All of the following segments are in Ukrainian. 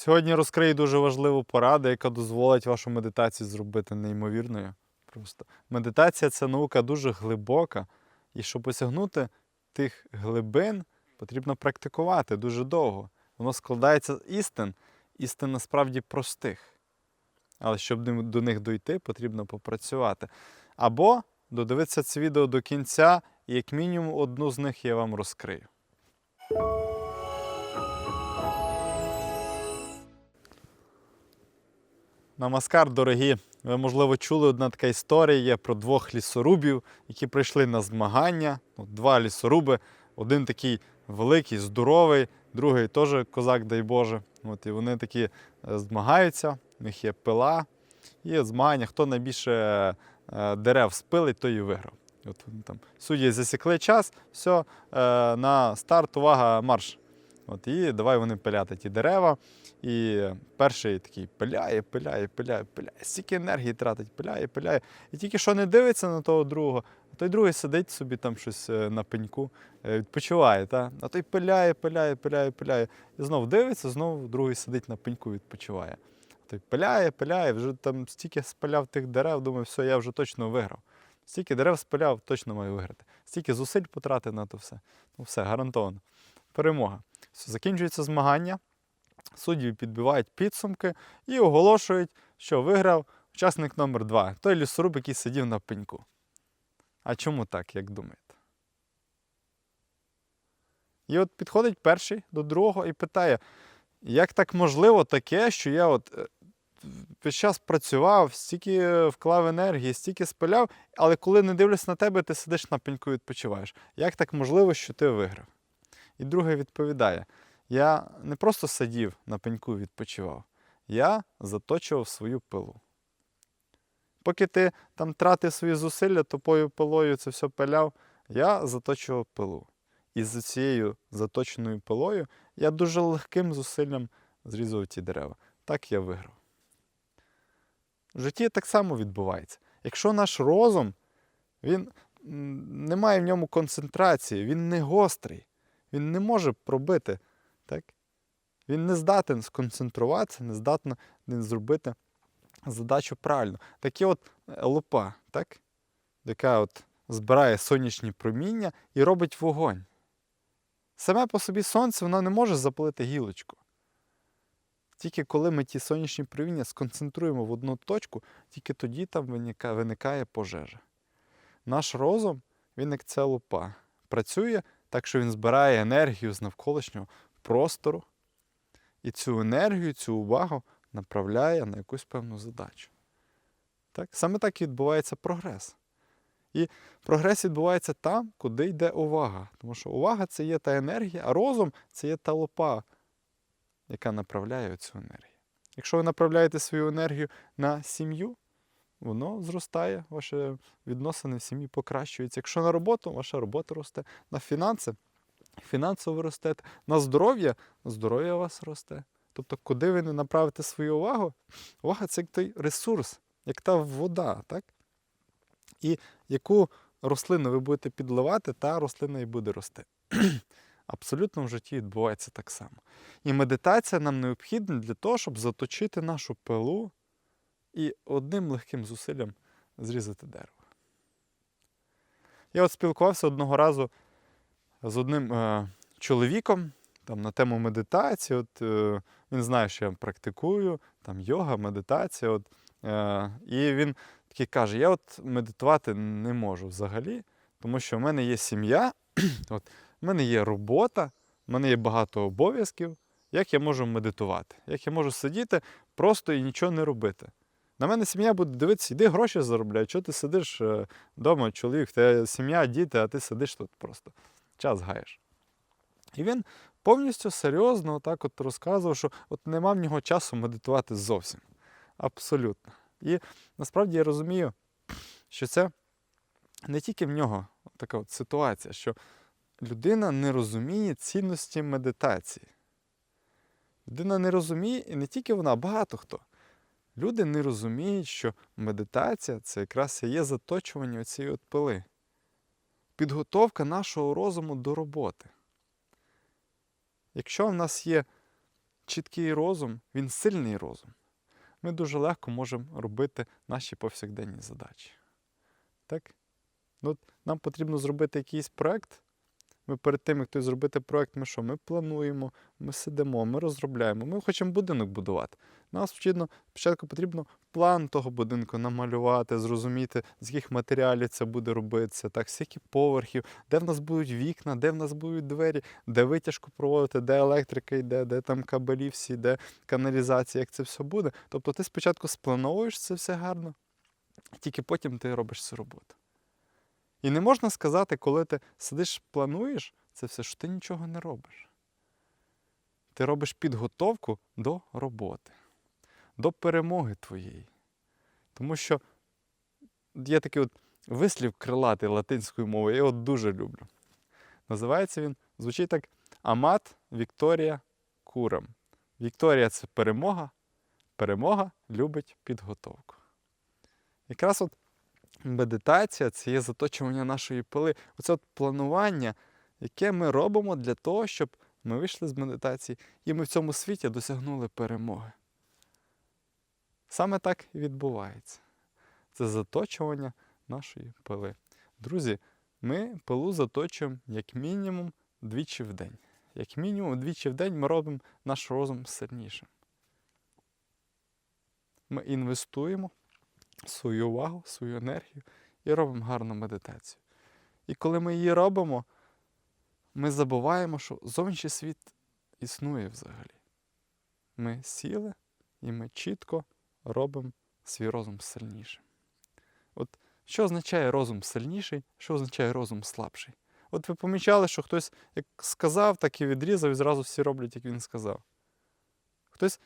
Сьогодні розкрию дуже важливу пораду, яка дозволить вашу медитацію зробити неймовірною. Просто медитація це наука дуже глибока, і щоб осягнути тих глибин, потрібно практикувати дуже довго. Воно складається з істин, істин насправді простих. Але щоб до них дойти, потрібно попрацювати. Або додивитися це відео до кінця, і як мінімум одну з них я вам розкрию. Намаскар, дорогі. Ви, можливо, чули одна така історія є про двох лісорубів, які прийшли на змагання. Ну, два лісоруби, один такий великий, здоровий, другий теж козак, дай Боже. От, і вони такі е, змагаються, в них є пила. І змагання, хто найбільше е, дерев спилить, той і виграв. От там судді засікли час, все, на старт, увага, марш. От, і давай вони пиляти ті дерева. І перший такий пиляє, пиляє, пиляє, пиляє, стільки енергії тратить, пиляє, пиляє. І тільки що не дивиться на того другого, а той другий сидить собі там щось е, на пеньку, е, відпочиває. Та? А той пиляє, пиляє, пиляє, пиляє. І знов дивиться, знов другий сидить на пеньку, відпочиває. Той пиляє, пиляє, вже там стільки спиляв тих дерев, думаю, все, я вже точно виграв. Стільки дерев спиляв, точно маю виграти. Стільки зусиль потратив на то все. Ну все, гарантовано. Перемога. Закінчується змагання. Судді підбивають підсумки і оголошують, що виграв учасник номер 2 той лісоруб, який сидів на пеньку. А чому так, як думаєте? І от підходить перший до другого і питає, як так можливо таке, що я от е, весь час працював, стільки вклав енергії, стільки спиляв, але коли не дивлюсь на тебе, ти сидиш на пеньку і відпочиваєш. Як так можливо, що ти виграв? І другий відповідає: я не просто сидів на пеньку відпочивав, я заточував свою пилу. Поки ти там тратив свої зусилля, тупою пилою це все пиляв, я заточував пилу. І з цією заточеною пилою я дуже легким зусиллям зрізав ті дерева. Так я виграв. В житті так само відбувається. Якщо наш розум, він м, не має в ньому концентрації, він не гострий, він не може пробити. Так? Він не здатен сконцентруватися, не здатен зробити задачу правильно. Таке от е, лупа, так? яка от збирає сонячні проміння і робить вогонь. Саме по собі сонце воно не може запалити гілочку. Тільки коли ми ті сонячні проміння сконцентруємо в одну точку, тільки тоді там виникає пожежа. Наш розум, він як ця лупа, працює так, що він збирає енергію з навколишнього простору і цю енергію, цю увагу направляє на якусь певну задачу. Так? Саме так і відбувається прогрес. І прогрес відбувається там, куди йде увага. Тому що увага це є та енергія, а розум це є та лопа, яка направляє цю енергію. Якщо ви направляєте свою енергію на сім'ю, воно зростає, ваші відносини в сім'ї покращуються. Якщо на роботу, ваша робота росте, на фінанси, фінансово ростете, на здоров'я, здоров'я у вас росте. Тобто, куди ви не направите свою увагу, увага це як той ресурс, як та вода, так? І яку рослину ви будете підливати, та рослина і буде рости. Абсолютно в житті відбувається так само. І медитація нам необхідна для того, щоб заточити нашу пилу і одним легким зусиллям зрізати дерево. Я от спілкувався одного разу з одним е, чоловіком там, на тему медитації. От, е, він знає, що я практикую, там йога, медитація. От, е, і він такий каже: я от медитувати не можу взагалі, тому що в мене є сім'я, от, в мене є робота, в мене є багато обов'язків. Як я можу медитувати? Як я можу сидіти просто і нічого не робити? На мене сім'я буде дивитися, йди гроші заробляй, чого ти сидиш вдома, чоловік, в тебе сім'я, діти, а ти сидиш тут просто час гаєш. І він повністю серйозно так от розказував, що от нема в нього часу медитувати зовсім. Абсолютно. І насправді я розумію, що це не тільки в нього така от ситуація, що людина не розуміє цінності медитації. Людина не розуміє, і не тільки вона, а багато хто. Люди не розуміють, що медитація це якраз і є заточування цієї пили. Підготовка нашого розуму до роботи. Якщо в нас є чіткий розум, він сильний розум. Ми дуже легко можемо робити наші повсякденні задачі. Так? Ну, нам потрібно зробити якийсь проект. Ми перед тим, як той зробити проект, ми що? Ми плануємо, ми сидимо, ми розробляємо, ми хочемо будинок будувати. Нам спочатку, спочатку потрібно план того будинку намалювати, зрозуміти, з яких матеріалів це буде робитися, так, скільки поверхів, де в нас будуть вікна, де в нас будуть двері, де витяжку проводити, де електрика йде, де там кабелі всі, де каналізація, як це все буде. Тобто ти спочатку сплановуєш це все гарно, тільки потім ти робиш цю роботу. І не можна сказати, коли ти сидиш, плануєш це все, що ти нічого не робиш. Ти робиш підготовку до роботи, до перемоги твоєї. Тому що є такий от вислів крилатий латинською мовою, я його дуже люблю. Називається він, звучить так: Амат Вікторія Курам. Вікторія це перемога, перемога любить підготовку. Якраз от медитація це є заточування нашої пили. Оце от планування, яке ми робимо для того, щоб ми вийшли з медитації і ми в цьому світі досягнули перемоги. Саме так і відбувається. Це заточування нашої пили. Друзі, ми пилу заточуємо як мінімум двічі в день. Як мінімум двічі в день ми робимо наш розум сильнішим. Ми інвестуємо свою увагу, свою енергію і робимо гарну медитацію. І коли ми її робимо, ми забуваємо, що зовнішній світ існує взагалі. Ми сіли і ми чітко робимо свій розум сильнішим. От що означає розум сильніший, що означає розум слабший? От ви помічали, що хтось як сказав, так і відрізав, і зразу всі роблять, як він сказав. Хтось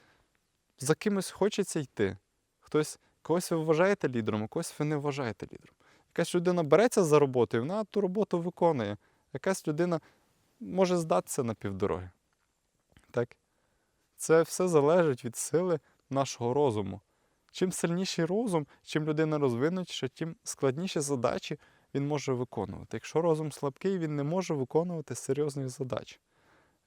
за кимось хочеться йти, хтось когось ви вважаєте лідером, а когось ви не вважаєте лідером. Якась людина береться за роботу, і вона ту роботу виконує. Якась людина може здатися на півдороги. Так? Це все залежить від сили нашого розуму. Чим сильніший розум, чим людина розвинутіша, тим складніші задачі він може виконувати. Якщо розум слабкий, він не може виконувати серйозних задач.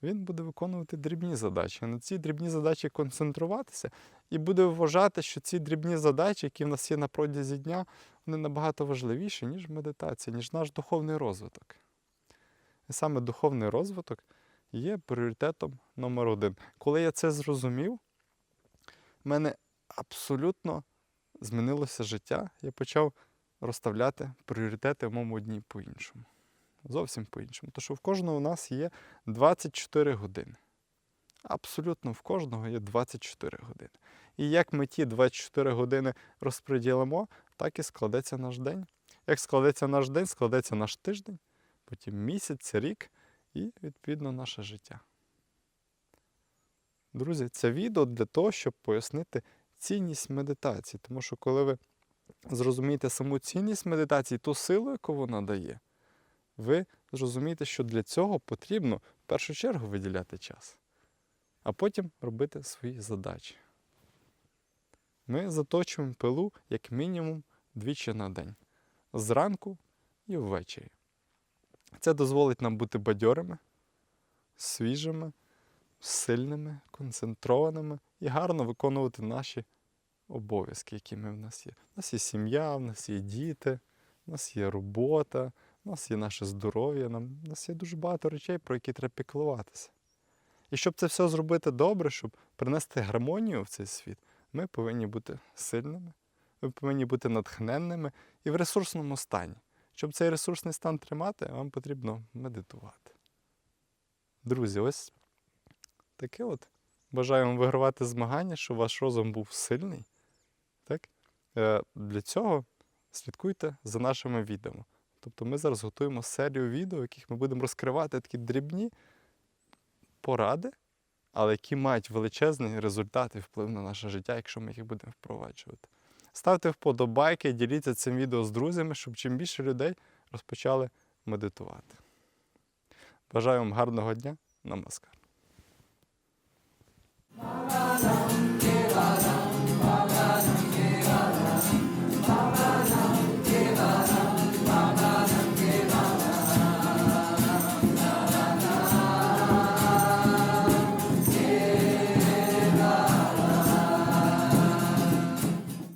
Він буде виконувати дрібні задачі. На ці дрібні задачі концентруватися і буде вважати, що ці дрібні задачі, які в нас є на протязі дня, вони набагато важливіші, ніж медитація, ніж наш духовний розвиток. І саме духовний розвиток є пріоритетом номер один. Коли я це зрозумів, в мене абсолютно змінилося життя. Я почав розставляти пріоритети в моєму дні по-іншому. Зовсім по-іншому. Тому що в кожного у нас є 24 години. Абсолютно в кожного є 24 години. І як ми ті 24 години розподілимо, так і складеться наш день. Як складеться наш день, складеться наш тиждень, потім місяць, рік і, відповідно, наше життя. Друзі, це відео для того, щоб пояснити цінність медитації. Тому що коли ви зрозумієте саму цінність медитації, ту силу, яку вона дає, ви зрозумієте, що для цього потрібно в першу чергу виділяти час, а потім робити свої задачі. Ми заточуємо пилу як мінімум двічі на день зранку і ввечері. Це дозволить нам бути бадьорими, свіжими, сильними, концентрованими і гарно виконувати наші обов'язки, які ми в нас є. У нас є сім'я, в нас є діти, у нас є робота, у нас є наше здоров'я, у нас є дуже багато речей, про які треба піклуватися. І щоб це все зробити добре, щоб принести гармонію в цей світ, ми повинні бути сильними, ми повинні бути натхненними і в ресурсному стані. Щоб цей ресурсний стан тримати, вам потрібно медитувати. Друзі, ось таке от. Бажаю вам вигравати змагання, щоб ваш розум був сильний. Так? Е, Для цього слідкуйте за нашими відео. Тобто ми зараз готуємо серію відео, в яких ми будемо розкривати такі дрібні поради, але які мають величезний результат і вплив на наше життя, якщо ми їх будемо впроваджувати. Ставте вподобайки, діліться цим відео з друзями, щоб чим більше людей розпочали медитувати. Бажаю вам гарного дня Намаскар!